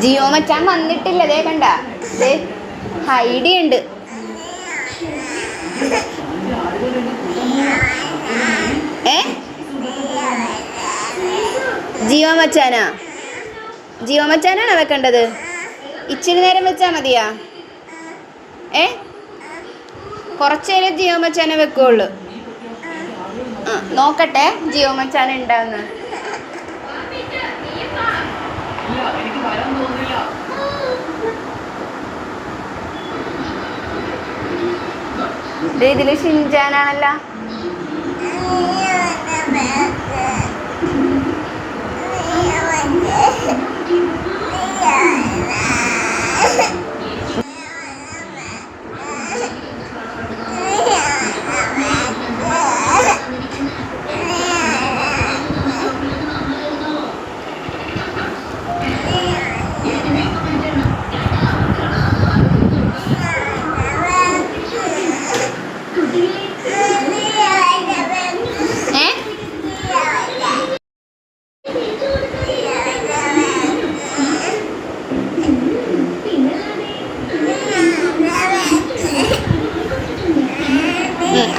ജിയോ മച്ചാൻ വന്നിട്ടില്ല ദേ കണ്ട. ദേ ഹൈഡി ഉണ്ട്. ഏ? ജിയോ മച്ചാനാ? ജിയോ മച്ചാനാണോ വെക്കേണ്ടത്? ഇച്ചിരി നേരം വെച്ചാൽ മതിയാ. ഏ? കുറച്ച് നേരം ജിയോ മച്ചാനെ വെക്കുള്ളൂ. നോക്കട്ടെ ജിയോ മച്ചാൻ ഉണ്ടാവുന്ന ഇതിൽ ഷിൻജാനാണല്ലോ.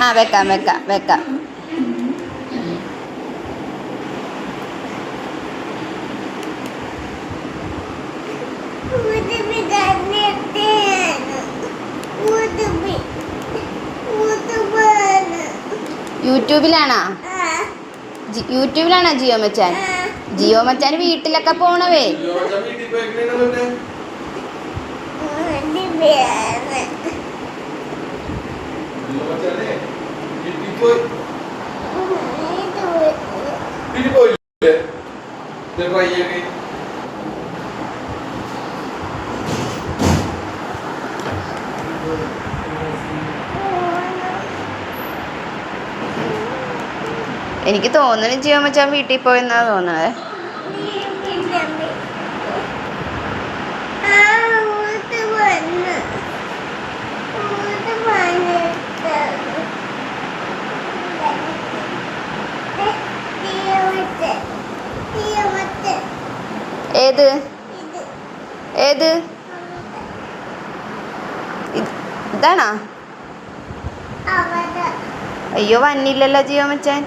ആ വെക്കാം വെക്കാം വെക്കാം. യൂട്യൂബിലാണോ? യൂട്യൂബിലാണോ ജിയോ മച്ചാൻ? ജിയോ മച്ചാൻ വീട്ടിലൊക്കെ പോണവേ. എനിക്ക് തോന്നുന്നു ജിയോ മച്ചാൻ വീട്ടിൽ പോയെന്നാ തോന്നണത്. ഏത്? ഏത്? ഇത്- ഇതാണോ? അയ്യോ വന്നില്ലല്ലോ ജിയോ മച്ചാൻ.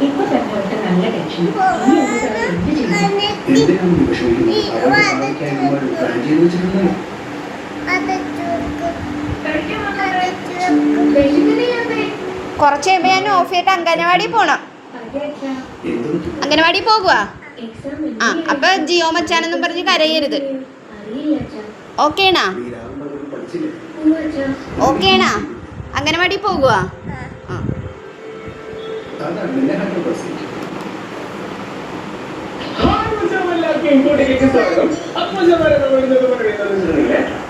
ഇപ്പൊ തന്നെ ഒറ്റ നല്ല ടെൻഷൻ ഈ എന്ത് എന്ത് ചെയ്യും എന്തിനാണ് നീ വിഷമിക്കുന്നത് ഭാവിക്കായി നമ്മൾ ഒരു പ്ലാൻ ചെയ്ത് വെച്ചിട്ടുണ്ടല്ലോ? കുറച്ച് കഴിയുമ്പോൾ ഞാൻ ഓഫ് ചെയ്തിട്ട് അംഗനവാടി പോണം? അംഗനവാടി പോകുക ആ അപ്പൊ ജിയോ മച്ചാനെന്നും പറഞ്ഞ് കരയരുത് ഓക്കേണാ ഓക്കേണാ അംഗനവാടി പോകുക ആ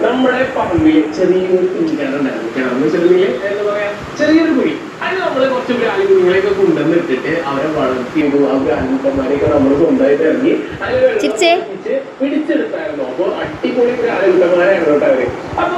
നമ്മുടെ പറമ്പിൽ ചെറിയൊരു കുഞ്ഞിക്കാരുണ്ടായിരുന്നു കിണർന്ന് ചെറിയ എന്താ പറയാ? ചെറിയൊരു കുഴി. അതിന് നമ്മൾ കുറച്ച് ബ്രാലി കുഞ്ഞുങ്ങളെയൊക്കെ കൊണ്ടുവന്ന് ഇട്ടിട്ട് അവരെ വളർത്തി ആ ബ്രാലിക്കുട്ടന്മാരെയൊക്കെ നമ്മൾ സ്വന്തമായിട്ട് ഇറങ്ങി അതിൽ പിടിച്ചെടുത്തായിരുന്നു. അപ്പൊ അടിപൊളി ബ്രാലിക്കുട്ടന്മാരായിരുന്നു കേട്ടോ അവർ. അപ്പൊ